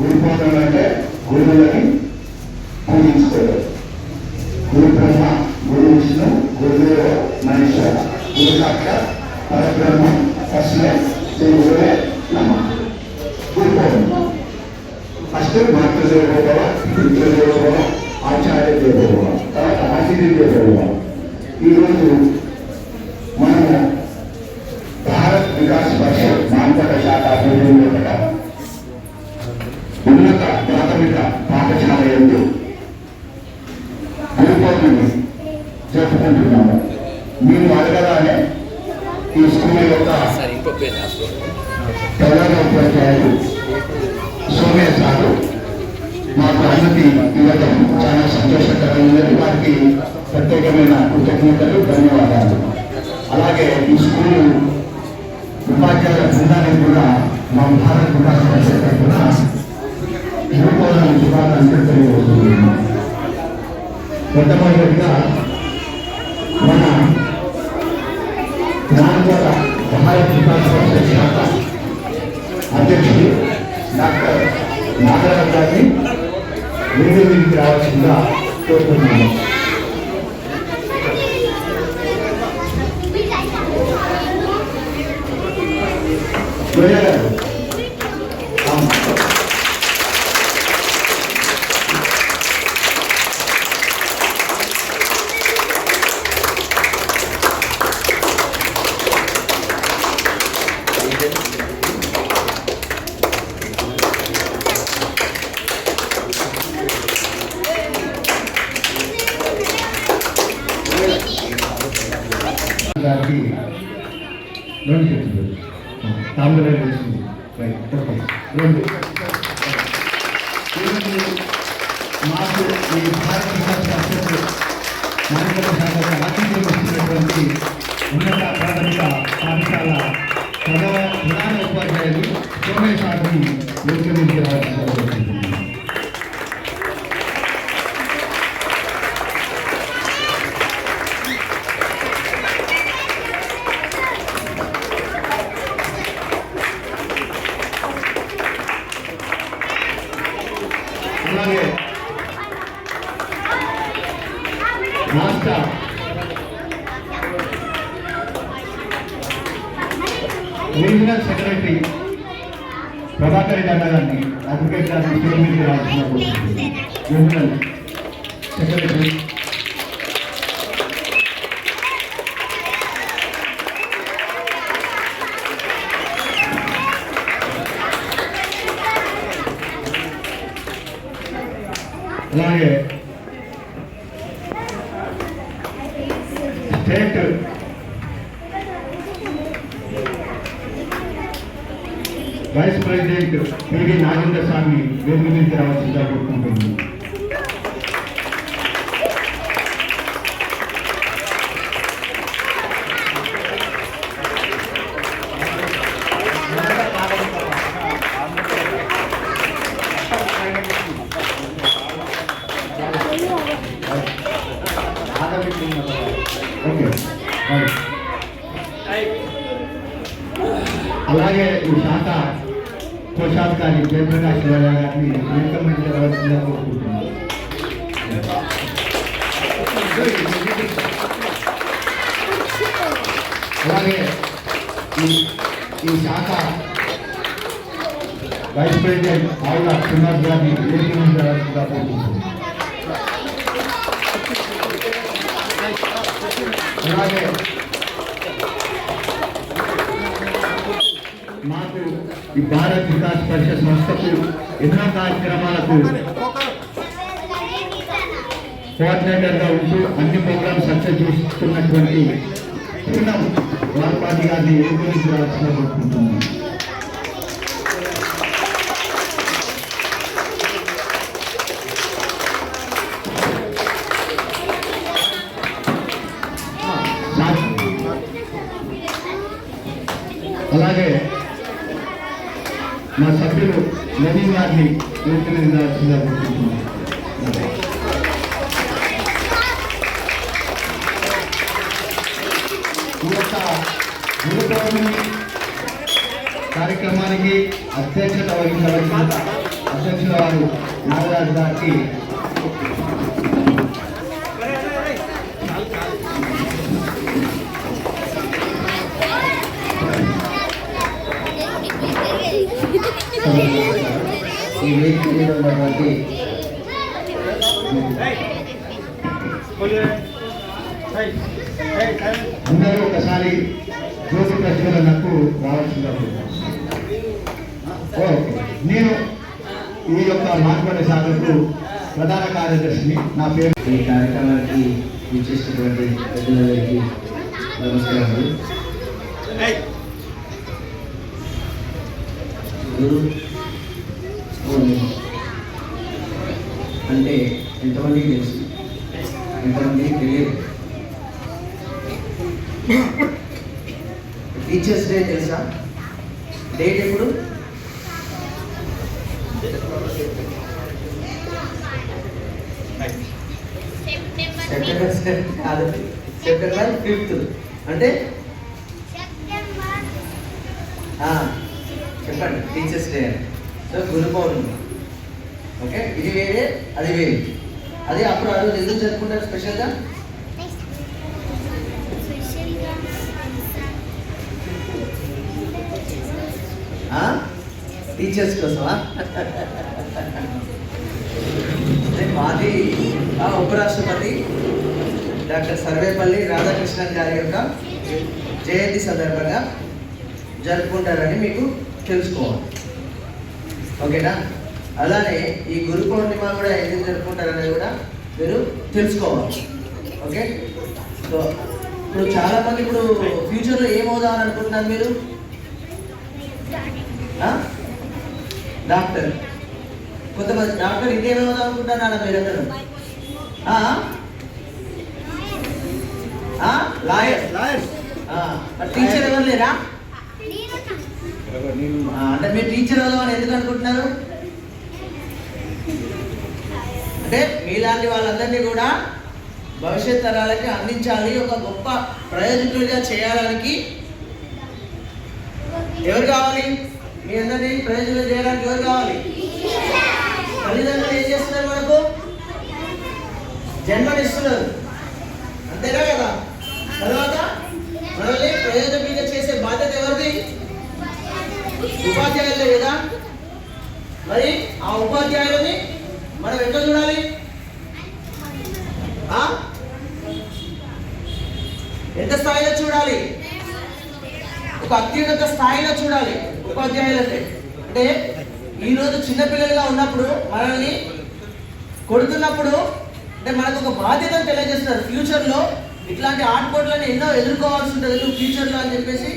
గురు పూజలు అంటే గురువులని పూజించుకోవడం గురు బ్రహ్మ గురు విష్ణు గురుదేవ మహేశ్వర గురు సాక్షాత్ పరబ్రహ్మ తస్మై శ్రీ గురువే నమ గురు పౌర్ణమి ఫస్ట్ మాతృదేవోభవ పితృదేవోభవ ఆచార్య దేవోభవ తర్వాత అతిథి దేవోభవ ఈరోజు మనము భారత్ వికాస్ పరిషత్ నామపట శాఖ ఆధ్వర్యంలో ఉన్నత ప్రాథమిక పాఠశాల ఎందు గురు పౌర్ణమి జరుపుకుంటున్నాము మీరు అడగగానే ఈ స్కూల్ యొక్క ప్రధాన ఉపాధ్యాయులు సోమయ్య సారు. మాకు అనుమతి ఇవ్వడం చాలా సంతోషకరమైనది వారికి ప్రత్యేకమైన కృతజ్ఞతలు ధన్యవాదాలు. అలాగే ఈ స్కూలు ఉపాధ్యాయుల బృందానికి కూడా మా భారత్ వికాస్ పరిషత్ తరఫున శుభాకాంక్షలు తెలియజేస్తున్నాము. మొట్టమొదటిగా మన జ్ఞానకోట భారత్ వికాస్ పరిషత్ శాఖ అధ్యక్షుడు డాక్టర్ నాగరాజు గారిని వేదిక మీదకి రావాల్సిందిగా కోరుతున్నాను సూర్య గారు గారికి రెండు చెప్తుంది తాంబూలం వేసింది రెండు మాకు ఈ భారత మానవ శాఖ ఉన్నత ప్రాథమిక పాఠశాల ప్రధాన ఉపాధ్యాయులు సోమేష్ సార్ని ప్రభాకర్ రెడ్డి అన్న గారిని అడ్వకేట్ గారిని స్టేజ్ మీదకి రావాల్సిన కోరుతున్నాను. రీజనల్ సెక్రటరీ అలాగే state vice president P V Nagendra Swamy వేదిక నుంచి రావాల్సిందిగా కోరుకుంటున్నాను. అలాగే ఈ శాఖ కోశాధికారి జయప్రకాష్ గౌడ గారిని రికమెండ్ చేయవలసిందిగా కోరుకుంటున్నాను అలాగే ఈ ఈ శాఖ వైస్ ప్రెసిడెంట్ ఆవుల శ్రీనివాస్ గారిని రికమెండ్ చేయవలసిందిగా కోరుకుంటున్నాను అలాగే ఈ భారత్ వికాస్ పరిషత్ సంస్థకు ఎన్నో కార్యక్రమాలకు కోఆర్డినేటర్గా ఉంటూ అన్ని ప్రోగ్రామ్స్ సక్సెస్ చేస్తున్నటువంటి పూనం వాల్పాటి గారిని ఏర్పడించాల్సిన కోరుకుంటున్నాను. అలాగే మా సభ్యులు నవీన్ గారిని కోరుకుంటున్నాను కార్యక్రమానికి అధ్యక్షత వహించవలసిన అధ్యక్షుల వారు నాగరాజు గారికి ఈ వేదిక మీద ఉన్నటువంటి అందరూ ఒకసారి జ్యోతి ప్రజ్వలనకు రావాల్సిందిగా ఓకే నేను ఈ యొక్క మార్పడి సాధనకు ప్రధాన కార్యదర్శిని నా పేరు. ఈ కార్యక్రమానికి విచ్చేసినటువంటి పెద్దలందరికీ నమస్కారాలు గురు అంటే ఎంతమందికి తెలుసు? ఎంతమందికి తెలియదు. టీచర్స్ డే తెలుసా? డేట్ ఎప్పుడు? సెప్టెంబర్ కాదు. September fifth. అంటే? చెప్పండి. టీచర్స్ డే అని సో గురు పౌర్ణమి ఓకే? ఇది వేరే అది వేరే. అది అప్పుడు ఆ రోజు ఎందుకు జరుపుకుంటారు స్పెషల్గా? టీచర్స్ కోసమా? మాది ఆ ఉపరాష్ట్రపతి డాక్టర్ సర్వేపల్లి రాధాకృష్ణన్ గారి యొక్క జయంతి సందర్భంగా జరుపుకుంటారని మీకు తెలుసుకోవాలి. ఓకేనా? అలానే ఈ గురు పౌర్ణిమ కూడా ఎందుకు జరుపుకుంటారనేది కూడా మీరు తెలుసుకోవాలి. ఓకే? సో ఇప్పుడు చాలా మంది ఇప్పుడు ఫ్యూచర్లో ఏమవుదామని అనుకుంటున్నారు మీరు? డాక్టర్. కొంతమంది డాక్టర్ ఇంకేమవుదాం అనుకుంటున్నారా మీరందరూ? లాయర్. లాయర్. టీచర్ ఎవరు లేరా? అంటే మీరు టీచర్ అవుదామని ఎందుకు అనుకుంటున్నారు? అంటే మీలాంటి వాళ్ళందరినీ కూడా భవిష్యత్ తరాలకి అందించాలి ఒక గొప్ప ప్రయోజకుడిగా చేయడానికి ఎవరు కావాలి? మీ అందరినీ ప్రయోజనం చేయడానికి ఎవరు కావాలి? తల్లిదండ్రులు ఏం చేస్తున్నారు మనకు? జన్మనిస్తున్నారు. అంతేనా కదా? తర్వాత మనల్ని ప్రయోజకుడిగా చేసే బాధ్యత ఎవరిది? ఉపాధ్యాయులే కదా? మరి ఆ ఉపాధ్యాయులని మనం ఎట్లా చూడాలి? ఎంత స్థాయిలో చూడాలి? ఒక అత్యున్నత స్థాయిలో చూడాలి ఉపాధ్యాయులంటే అంటే ఈరోజు చిన్నపిల్లలుగా ఉన్నప్పుడు మనల్ని కొడుతున్నప్పుడు అంటే మనకు ఒక బాధ్యతను తెలియజేస్తారు ఫ్యూచర్లో ఇట్లాంటి ఆటపోట్లను ఎన్నో ఎదుర్కోవాల్సి ఉంటుంది. నువ్వు ఫ్యూచర్లో అని చెప్పేసి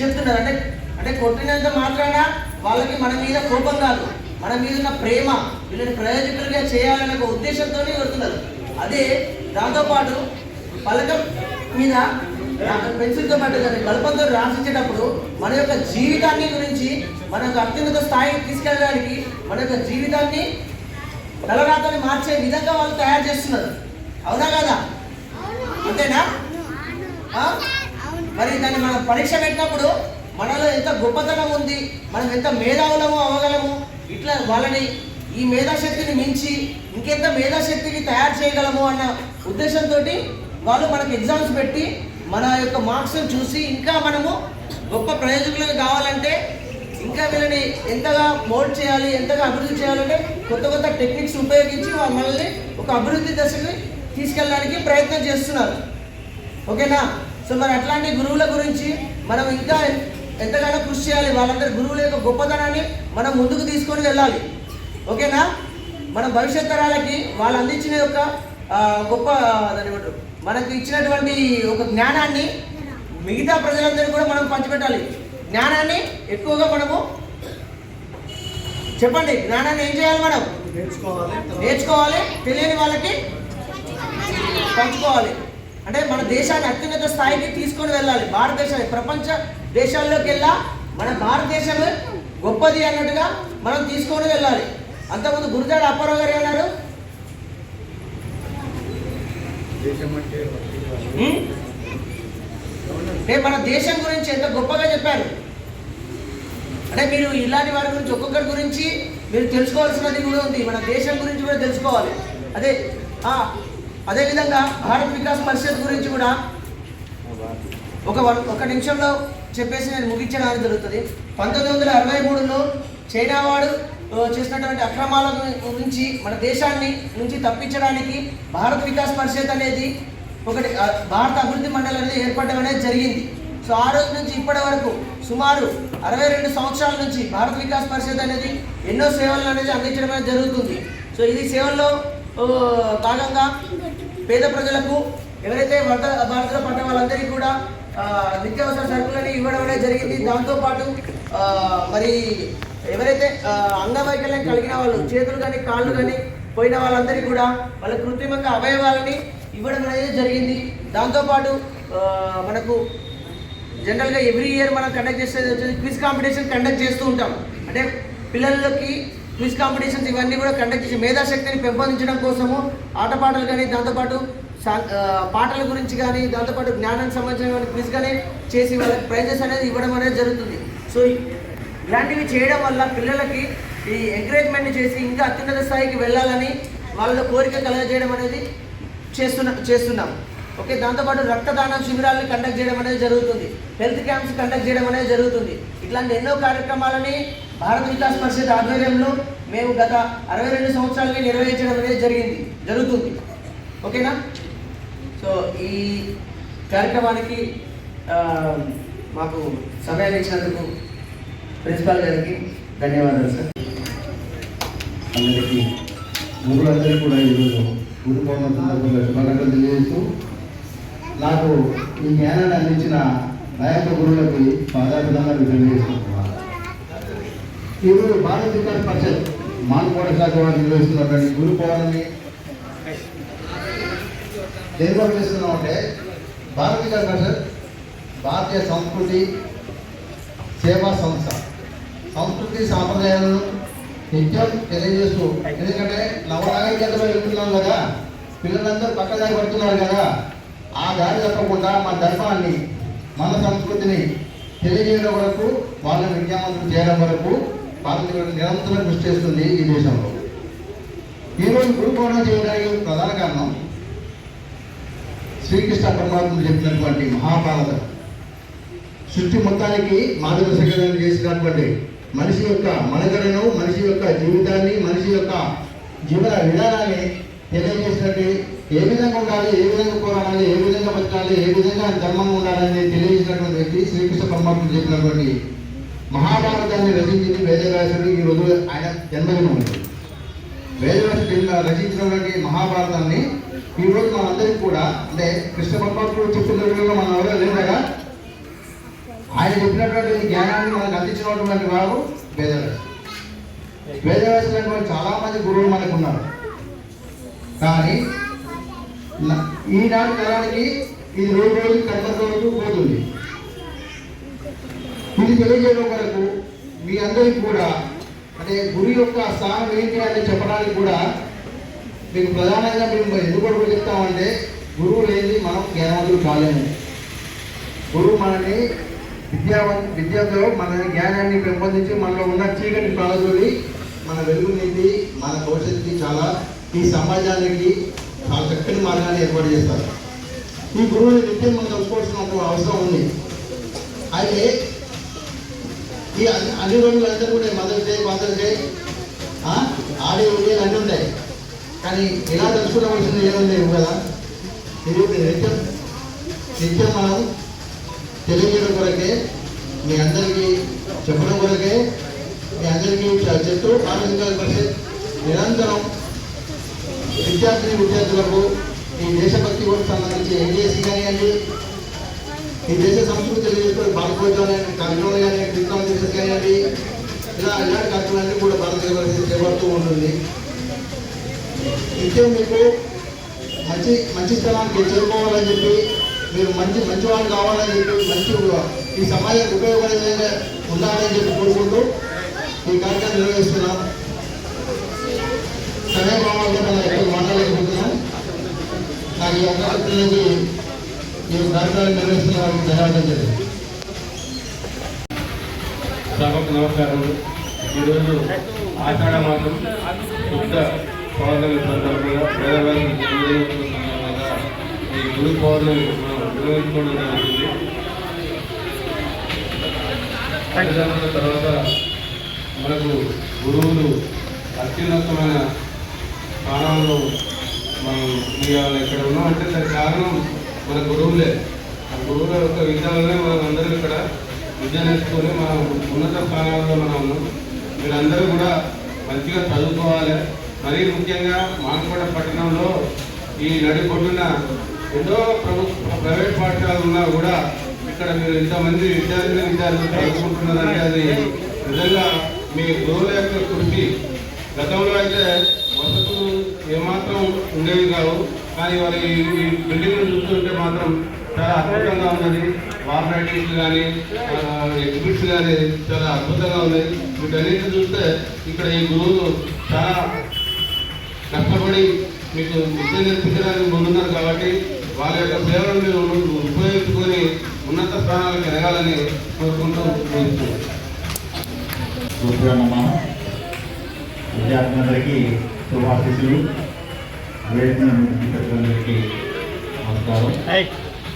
చెప్తున్నారు. అంటే అంటే కొట్టినంత మాత్రాన వాళ్ళకి మన మీద కోపం కాదు మన మీద ఉన్న ప్రేమ వీళ్ళని ప్రయోజకులుగా చేయాలనే ఒక ఉద్దేశంతోనే కొడుతున్నారు. అదే దాంతోపాటు పలకం మీద పెన్సిల్తో పాటు దాన్ని కలపంతో రాసించేటప్పుడు మన యొక్క జీవితాన్ని గురించి మన యొక్క అత్యున్నత స్థాయికి తీసుకెళ్ళడానికి మన యొక్క జీవితాన్ని తలరాతని మార్చే విధంగా వాళ్ళు తయారు చేస్తున్నారు. అవునా కదా? అంతేనా? మరి దాన్ని మనం పరీక్ష పెట్టినప్పుడు మనలో ఎంత గొప్పతనం ఉంది మనం ఎంత మేధావులము అవ్వగలము ఇట్లా వాళ్ళని ఈ మేధాశక్తిని మించి ఇంకెంత మేధాశక్తిని తయారు చేయగలము అన్న ఉద్దేశంతో వాళ్ళు మనకు ఎగ్జామ్స్ పెట్టి మన యొక్క మార్క్స్ని చూసి ఇంకా మనము గొప్ప ప్రయోజకులకు కావాలంటే ఇంకా వీళ్ళని ఎంతగా మోల్డ్ చేయాలి ఎంతగా అభివృద్ధి చేయాలంటే కొత్త కొత్త టెక్నిక్స్ ఉపయోగించి మనల్ని ఒక అభివృద్ధి దశకి తీసుకెళ్ళడానికి ప్రయత్నం చేస్తున్నారు. ఓకేనా? సో మరి అట్లాంటి గురువుల గురించి మనం ఇంకా ఎంతగానో కృషి చేయాలి. వాళ్ళందరి గురువుల యొక్క గొప్పతనాన్ని మనం ముందుకు తీసుకొని వెళ్ళాలి. ఓకేనా? మన భవిష్యత్ తరాలకి వాళ్ళు అందించిన యొక్క గొప్ప దాని మనకు ఇచ్చినటువంటి ఒక జ్ఞానాన్ని మిగతా ప్రజలందరికీ కూడా మనం పంచిపెట్టాలి. జ్ఞానాన్ని ఎక్కువగా మనము చెప్పండి. జ్ఞానాన్ని ఏం చేయాలి మనం? నేర్చుకోవాలి. తెలియని వాళ్ళకి పంచుకోవాలి. అంటే మన దేశాన్ని అత్యున్నత స్థాయికి తీసుకొని వెళ్ళాలి. భారతదేశాన్ని ప్రపంచ దేశాల్లోకి వెళ్ళా మన భారతదేశమే గొప్పది అన్నట్టుగా మనం తీసుకొని వెళ్ళాలి. అంతకుముందు గురుజాడ అప్పారావు గారు? అంటే మన దేశం గురించి ఎంత గొప్పగా చెప్పారు. అంటే మీరు ఇలాంటి వారి గురించి ఒక్కొక్కరి గురించి మీరు తెలుసుకోవాల్సినది కూడా ఉంది. మన దేశం గురించి కూడా తెలుసుకోవాలి. అదే అదేవిధంగా భారత్ వికాస్ పరిషత్ గురించి కూడా ఒక ఒక నిమిషంలో చెప్పేసి నేను ముగించడానికి జరుగుతుంది. పంతొమ్మిది వందల అరవై మూడులో చైనా వాడు చేసినటువంటి అక్రమాల గురించి మన దేశాన్ని నుంచి తప్పించడానికి భారత్ వికాస్ పరిషత్ అనేది ఒకటి భారత అభివృద్ధి మండలి అనేది ఏర్పడడం అనేది జరిగింది. సో ఆ రోజు నుంచి ఇప్పటి వరకు సుమారు అరవై రెండు సంవత్సరాల నుంచి భారత్ వికాస్ పరిషత్ అనేది ఎన్నో సేవలను అనేది అందించడం అనేది జరుగుతుంది. సో ఇది సేవల్లో భాగంగా పేద ప్రజలకు ఎవరైతే వరద బాధితులు పడ్డ వాళ్ళందరికీ కూడా నిత్యావసర సరుకులని ఇవ్వడం అనేది జరిగింది. దాంతోపాటు మరి ఎవరైతే అంగవైకల్యం కలిగిన వాళ్ళు చేతులు కానీ కాళ్ళు కానీ పోయిన వాళ్ళందరికీ కూడా వాళ్ళ కృత్రిమంగా అవయవాలని ఇవ్వడం అనేది జరిగింది. దాంతోపాటు మనకు జనరల్గా ఎవ్రీ ఇయర్ మనం కండక్ట్ చేసేది వచ్చేసి క్విజ్ కాంపిటీషన్ కండక్ట్ చేస్తూ ఉంటాం. అంటే పిల్లలకి క్విజ్ కాంపిటీషన్స్ ఇవన్నీ కూడా కండక్ట్ చేసి మేధాశక్తిని పెంపొందించడం కోసము ఆటపాటలు కానీ దాంతోపాటు పాటల గురించి కానీ దాంతోపాటు జ్ఞానానికి సంబంధించిన క్విజ్ కానీ చేసి వాళ్ళకి ప్రైజెస్ అనేది ఇవ్వడం అనేది జరుగుతుంది. సో ఇలాంటివి చేయడం వల్ల పిల్లలకి ఈ ఎంకరేజ్మెంట్ చేసి ఇంకా అత్యున్నత స్థాయికి వెళ్ళాలని వాళ్ళ కోరిక కలగజేయడం అనేది చేస్తున్నా చేస్తున్నాం. ఓకే దాంతోపాటు రక్తదానం శిబిరాలను కండక్ట్ చేయడం అనేది జరుగుతుంది. హెల్త్ క్యాంప్స్ కండక్ట్ చేయడం అనేది జరుగుతుంది. ఇట్లాంటి ఎన్నో కార్యక్రమాలని భారత వికాస్ పరిషత్ ఆధ్వర్యంలో మేము గత అరవై రెండు సంవత్సరాలకి నిర్వహించడం అనేది జరిగింది జరుగుతుంది. ఓకేనా? సో ఈ కార్యక్రమానికి మాకు సమయాన్ని ఇచ్చినందుకు ప్రిన్సిపాల్ గారికి ధన్యవాదాలు సార్. అందరికీ గురువులందరికీ కూడా ఈరోజు గురు పౌర్ణమి శుభాకాంక్షలు తెలియజేస్తూ నాకు ఈ జ్ఞానాన్ని అందించిన నా యొక్క గురువులకి పాదాభినందనలు తెలియజేస్తున్నాను. ఈరోజు భారత వికాస్ పరిషత్ మానుకోట శాఖ వారు నిర్వహిస్తున్నటువంటి గురు పౌర్ణమి దేని చేస్తున్నాం అంటే భారతీయ వికాస్ భారతీయ సంస్కృతి సేవా సంస్థ. సంస్కృతి సాంప్రదాయాలను నిత్యం తెలియజేస్తూ ఎందుకంటే నవనాగరికతలో వెళ్తున్నాం కదా పిల్లలందరూ పక్క దారి పడుతున్నారు కదా ఆ దారి తప్పకుండా మన ధర్మాన్ని మన సంస్కృతిని తెలియజేయడం వరకు వాళ్ళని విజ్ఞాపనం చేయడం వరకు భారత నిరంతరం కృషి చేస్తుంది ఈ దేశంలో. ఈరోజు గురు చేయడానికి ప్రధాన కారణం శ్రీకృష్ణ పరమాత్ముడు చెప్పినటువంటి మహాభారతం సృష్టి మొత్తానికి మార్గదర్శకం చేసినటువంటి మనిషి యొక్క మనగడను మనిషి యొక్క జీవితాన్ని మనిషి యొక్క జీవన విధానాన్ని తెలియజేసినట్టు ఏ విధంగా ఉండాలి ఏ విధంగా పోరాడాలి ఏ విధంగా బతకాలి ఏ విధంగా ధర్మం ఉండాలని తెలియజేసినటువంటి వ్యక్తి శ్రీకృష్ణ పరమాత్ముడు చెప్పినటువంటి మహాభారతాన్ని రచించింది వేదవ్యాసుడు. ఈ రోజు ఆయన జన్మదినం. ఉంది వేదవ్యాసుడు రచించినటువంటి మహాభారతాన్ని ఈ రోజు మనందరికీ కూడా అంటే కృష్ణ పరమాత్ముడు చెప్పిన విధంగా మనం ఎవరో లేదా ఆయన చెప్పినటువంటి జ్ఞానాన్ని మనకు అందించినటువంటి వారు వేదవ్యాసుడు వేదవ్యాసులైనటువంటి చాలా మంది గురువులు మనకు ఉన్నారు కానీ ఈనాటి తరానికి ఇది రోజు రోజు కట్ట రోజు పోతుంది. ఇది తెలియజేయడం వరకు మీ అందరికి కూడా అంటే గురి యొక్క స్థానం ఏంటి అని చెప్పడానికి కూడా మీకు ప్రధానంగా మేము ఎందుకు చెప్తామంటే గురువు లేని మనం జ్ఞానవంతులు కాలేము. గురువు మనల్ని విద్యావం విద్యతో మన జ్ఞానాన్ని పెంపొందించి మనలో ఉన్న చీకటి పాలదోలి మన వెలుగునింది మన భవిష్యత్తుకి చాలా ఈ సమాజానికి చాలా చక్కని మార్గాన్ని ఏర్పాటు చేస్తారు. ఈ గురువుని నిత్యం మనం తెలుసుకోవాల్సిన అవసరం ఉంది. అయితే ఈ అన్ని- రోజులు అందరూ కూడా మదర్స్ డే ఫాదర్స్ డే ఆడే ఉండే అన్నీ ఉంటాయి. కానీ ఎలా తెలుసుకోవాల్సింది తెలుసుకోవలసింది లేవు కదా? ఇది నిత్యం నిత్యం మనం తెలియజేయడం కొరకే మీ అందరికీ చెప్పడం కొరకే మీ అందరికీ చెప్తూ ఆలోచించాలి పరిస్థితి నిరంతరం విద్యార్థిని విద్యార్థులకు ఈ దేశభక్తి కూడా సంబంధించి ఎన్డీఎస్సీ కానివ్వండి ఈ దేశ సంస్కృతి తెలియజేసుకుని భారతదేశం కార్యక్రమాలు కానీ క్రిస్టమస్ కానివ్వండి ఇలా ఇలాంటి కార్యక్రమాలన్నీ కూడా భారతదేశం చేపడుతూ ఉంటుంది. నిత్యం మీకు మంచి మంచి స్థలానికి చేరుకోవాలని చెప్పి మీరు మంచి మంచి వాళ్ళు కావాలని చెప్పి మంచి ఈ సమాజానికి ఉపయోగపడే ఉండాలని చెప్పి కోరుకుంటూ ఈ కార్యక్రమం నిర్వహిస్తున్నాం. సమయభావాలతో మనం ఎక్కువ మాట్లాడలేకపోతున్నాం. నాకు ఈ అవకాశం నుంచి ఈ కార్యక్రమాన్ని నిర్వహిస్తున్న వారికి ధన్యవాదాలు తెలియదు సభకు నమస్కారం. ఈరోజు ఆషాఢ మాసం శుద్ధ పౌర్ణమి సందర్భంగా పేదవాళ్ళ జన్మదినోత్సవ సందర్భంగా ఈ గురు పౌర్ణమి మనం నిర్వహించుకోవడం జరుగుతుంది తర్వాత మనకు గురువులు అత్యున్నతమైన స్థానంలో మనం ఇవాళ ఇక్కడ ఉన్నామంటే దానికి కారణం మన గురువులే. ఆ గురువుల యొక్క విద్య మనం అందరూ ఇక్కడ విద్య నేర్చుకొని మనం ఉన్నత స్థానాల్లో మనం ఉన్నాం. మీరందరూ కూడా మంచిగా చదువుకోవాలి. మరీ ముఖ్యంగా మానకోట పట్టణంలో ఈ నడిపొడ్డున ఎన్నో ప్రభుత్వ ప్రైవేట్ పాఠశాలలు ఉన్నా కూడా ఇక్కడ మీరు ఇంతమంది విద్యార్థులు విద్యార్థులు చదువుకుంటున్నారంటే అది నిజంగా మీ గురువుల యొక్క కృషి గతంలో అయితే వసతులు ఏమాత్రం ఉండేవి కావు కానీ వాళ్ళ ఈ ఈ చూస్తుంటే మాత్రం చాలా అద్భుతంగా ఉన్నది. వార్నైటింగ్స్ కానీ ఎగ్జిబిట్స్ కానీ చాలా అద్భుతంగా ఉన్నాయి. వీటన్నిటిని చూస్తే ఇక్కడ ఈ గురువులు చాలా కష్టపడి మీకు విద్య నేర్పించడానికి ముందున్నారు కాబట్టి వాళ్ళ యొక్క సేవలను మీరు ఉపయోగించుకొని ఉన్నత స్థానాలకు ఎదగాలని కోరుకుంటూ విద్యార్థులందరికీ శుభాశీస్సులు. వేదిక మిత్రులందరికీ నమస్కారం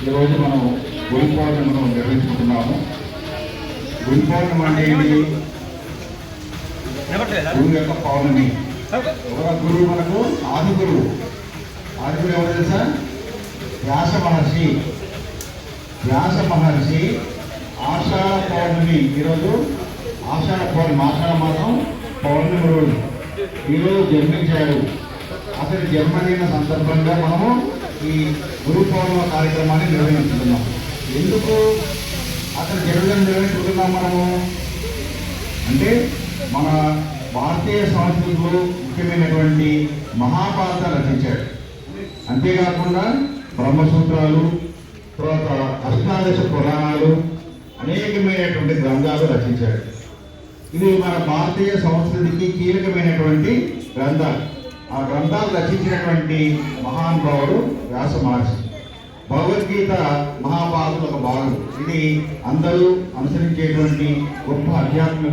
ఈరోజు మనం గురు పౌర్ణమిను నిర్వహించుకుంటున్నాము. గురు పౌర్ణమి అంటే గురువు యొక్క పౌర్ణమి. ఒక గురువు మనకు ఆది గురువు ఆది గురువు ఎవరు తెలుసా? వ్యాస మహర్షి. వ్యాస మహర్షి ఆషాఢ పౌర్ణమి ఈరోజు ఆషాఢ పౌర్ణమి ఆషాఢ మాసం పౌర్ణమి రోజు. ఈరోజు జన్మించారు. అతని జన్మదిన సందర్భంగా మనము ఈ గురు పౌర్ణమ కార్యక్రమాన్ని నిర్వహించుకున్నాం ఎందుకు? అతని జన్మదినం నిర్వహించుకుంటున్నాం మనము? అంటే మన భారతీయ సంస్కృతిలో ముఖ్యమైనటువంటి మహాభారత రచించాడు. అంతేకాకుండా బ్రహ్మసూత్రాలు తర్వాత అష్టాదశ పురాణాలు అనేకమైనటువంటి గ్రంథాలు రచించాడు. ఇది మన భారతీయ సంస్కృతికి కీలకమైనటువంటి గ్రంథాలు. ఆ గ్రంథాలు రచించినటువంటి మహానుభావుడు వ్యాస మహర్షి. భగవద్గీత మహాభారత ఒక భాగం. ఇది అందరూ అనుసరించేటువంటి గొప్ప ఆధ్యాత్మిక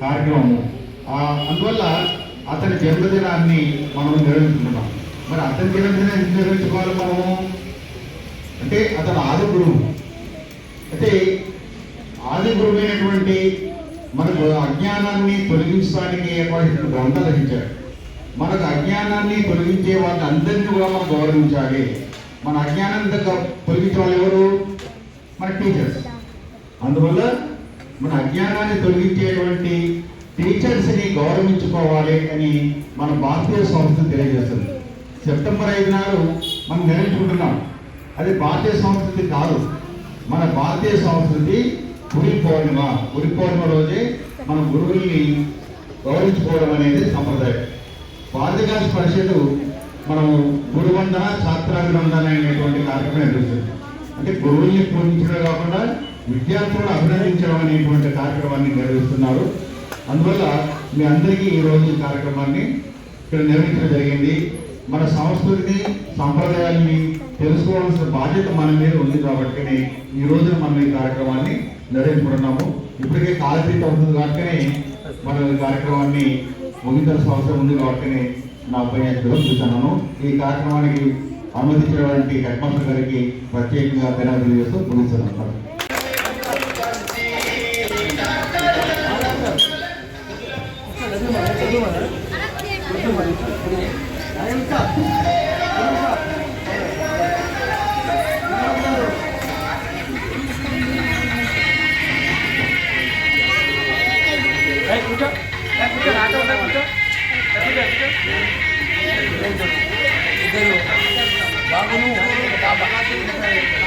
కార్యక్రమము. అందువల్ల అతని జన్మదినాన్ని మనం నిర్వహించుకున్నాం మరి అతని జన్మదినం ఎందుకు నిర్వహించుకోవాలి మనము? అంటే అతను ఆది గురువు. అంటే ఆది గురువైనటువంటి మనకు అజ్ఞానాన్ని తొలగించడానికి ఏర్పడిన గ్రంథాలు రచించాడు మనకు అజ్ఞానాన్ని తొలగించే వాళ్ళని అందరినీ కూడా మనం గౌరవించాలి. మన అజ్ఞానాన్ని తొలగించే వాళ్ళు ఎవరు? మన టీచర్స్ అందువల్ల మన అజ్ఞానాన్ని తొలగించేటువంటి టీచర్స్ని గౌరవించుకోవాలి అని మన భారతీయ సంస్కృతి తెలియజేస్తుంది. సెప్టెంబర్ ఐదు నాడు మనం నిర్ణయించుకుంటున్నాం అది భారతీయ సంస్కృతి కాదు. మన భారతీయ సంస్కృతి గురి పౌర్ణిమ. గురి పౌర్ణిమ రోజే మన గురువుల్ని గౌరవించుకోవడం అనేది సంప్రదాయం. భారతీయ పరిషత్ మనం గురువందన ఛాత్రాభినందన అనేటువంటి కార్యక్రమం నిర్వహిస్తుంది. అంటే గురువుల్ని పూజించడం కాకుండా విద్యార్థులను అభినందించడం అనేటువంటి కార్యక్రమాన్ని నిర్వహిస్తున్నారు. అందువల్ల మీ అందరికీ ఈ రోజు ఈ కార్యక్రమాన్ని ఇక్కడ నిర్వహించడం జరిగింది. మన సంస్కృతిని సాంప్రదాయాన్ని తెలుసుకోవాల్సిన బాధ్యత మన మీద ఉంది కాబట్టి ఈ రోజున మనం ఈ కార్యక్రమాన్ని నిర్వహించుకుంటున్నాము. ఇప్పటికే కాలతీత అవుతుంది కాబట్టి మనం ఈ కార్యక్రమాన్ని ముగించాల్సిన అవసరం ఉంది కాబట్టి నా ఉపన్యాసంలో చూశాను ఈ కార్యక్రమానికి అనుమతించినటువంటి హెడ్ మాస్టర్ గారికి ప్రత్యేకంగా ధన్యవాదాలు చేస్తూ ముగిస్తున్నాను. ano,